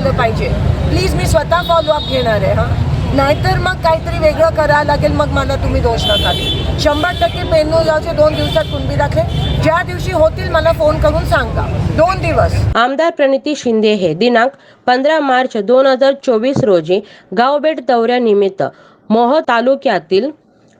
झालं पाहिजे. प्लीज मी स्वतः फॉलोअप घेणार आहे हां. नाहीतर मग काहीतरी वेगळं करायला लागेल मग मला तुम्ही दोष नका शंभर टक्के पेन्नोजावचे दोन दिवसात कुणबी दाखले ज्या दिवशी होतील मला फोन करून सांगा. दोन दिवस. आमदार प्रणिती शिंदे हे दिनांक पंधरा मार्च दोन हजार चोवीस रोजी गावबेट दौऱ्यानिमित्त मोह तालुक्यातील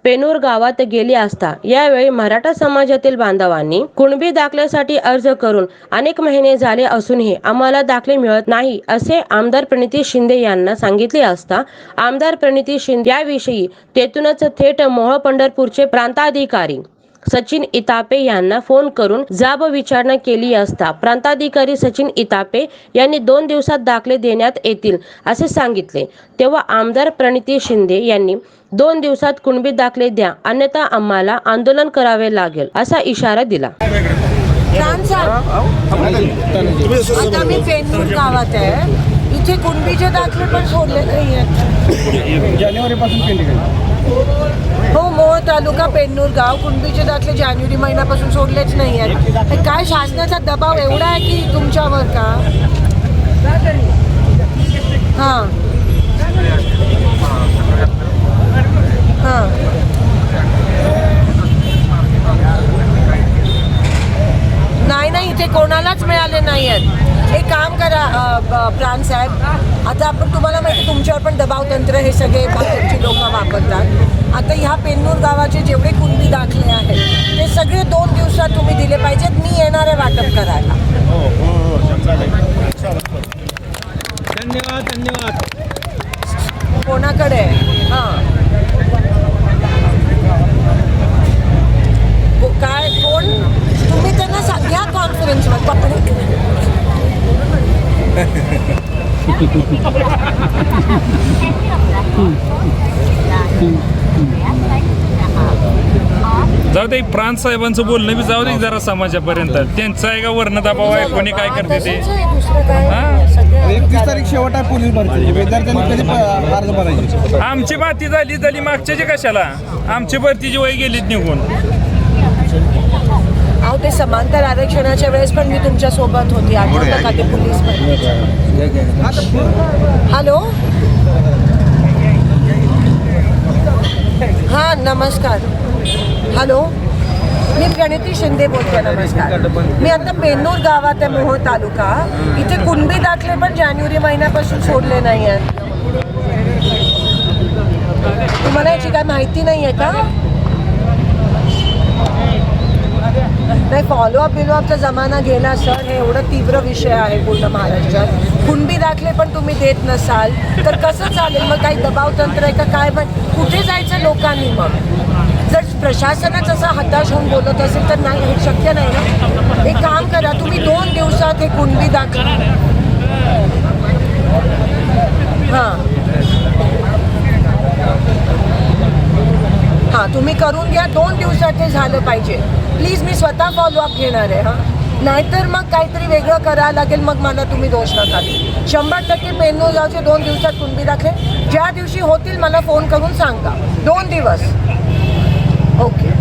पेनूर गावात गेली असता. यावेळी मराठा समाजातील बांधवांनी कुणबी दाखल्यासाठी अर्ज करून अनेक महिने झाले असूनही आम्हाला दाखले मिळत नाही असे आमदार प्रणिती शिंदे यांना सांगितले असता आमदार प्रणिती शिंदे याविषयी तेथूनच थेट मोह पंढरपूरचे प्रांताधिकारी सचिन इतापे यांना फोन करून जाब विचारणा केली असता प्रांताधिकारी सचिन इतापे यांनी दोन दिवसात दाखले देण्यात येतील असे सांगितले. तेव्हा आमदार प्रणिती शिंदे यांनी दोन दिवसात कुणबी दाखले द्या अन्यथा आम्हाला आंदोलन करावे लागेल असा इशारा दिला. छान सांग. आता मी पेनूर गावात आहे. इथे कुणबीचे दाखले पण सोडले नाही आहेत जानेवारी पासून केली तालुका पेन्नूर गाव. कुणबीचे दाखले जानेवारी महिन्यापासून सोडलेच नाही आहेत. काय शासनाचा दबाव एवढा आहे की तुमच्यावर का? हां. इथे कोणालाच मिळाले नाही आहेत एक काम करा प्राण साहेब. आता आपण तुम्हाला माहिती तुमच्यावर पण दबाव तंत्र हे सगळे भाजपची लोक वापरतात. आता ह्या पेन्नूर गावाचे जेवढे कुणबी दाखले आहेत ते सगळे दोन दिवसात तुम्ही दिले पाहिजेत. मी येणार आहे वाटप करायला. धन्यवाद धन्यवाद. कोणाकडे हां को- काय कोण तुम्ही त्यांना सांग घ्या कॉन्फरन्सवर जाऊ दे प्रांत साहेबांचं बोलणं बी जाऊ दे जरा समाजापर्यंत. त्यांचा आहे का वर्ण दबाव आहे? कोणी काय करते ते? एकतीस तारीख शेवट आहे पोलीस भरती. विद्यार्थ्यांनी कधी प- अर्ज भरायचे? आमची बाती झाली झाली मागच्याची कशाला? आमची भरतीची वय गेलीत निघून. समांतर आरक्षणाच्या वेळेस पण मी तुमच्यासोबत होती. आठवतं का ते पोलीस हॅलो? हां नमस्कार. हॅलो? मी प्रणिती शिंदे बोलते नमस्कार. मी आता पेन्नूर गावात आहे मोहोळ तालुका. इथे कुणबी दाखले पण जानेवारी महिन्यापासून सोडले नाही आहेत तुम्हाला याची काय माहिती नाही आहे का? फॉलोअप बिलोअपचा जमाना गेला सर हे एवढं तीव्र विषय आहे पूर्ण महाराष्ट्रात. कुणबी दाखले पण तुम्ही देत नसाल तर कसं चालेल? मग काही दबाव तंत्र आहे का? काय पण? कुठे जायचं लोकांनी मग? जर प्रशासनच असं हताश होऊन बोलत असेल तर नाही हे शक्य नाही ना? एक काम करा तुम्ही दोन दिवसात हे कुणबी दाखला हां हां तुम्ही करून घ्या दोन दिवसात ते झालं पाहिजे. प्लीज मी स्वतः फॉलोअप घेणार आहे हां. नाहीतर मग काहीतरी वेगळं करावं लागेल मग मला तुम्ही दोष नका शंभर टक्के पेन्नोजावचे दोन दिवसात कुणबी दाखले. ज्या दिवशी होतील मला फोन करून सांगा. दोन दिवस. ओके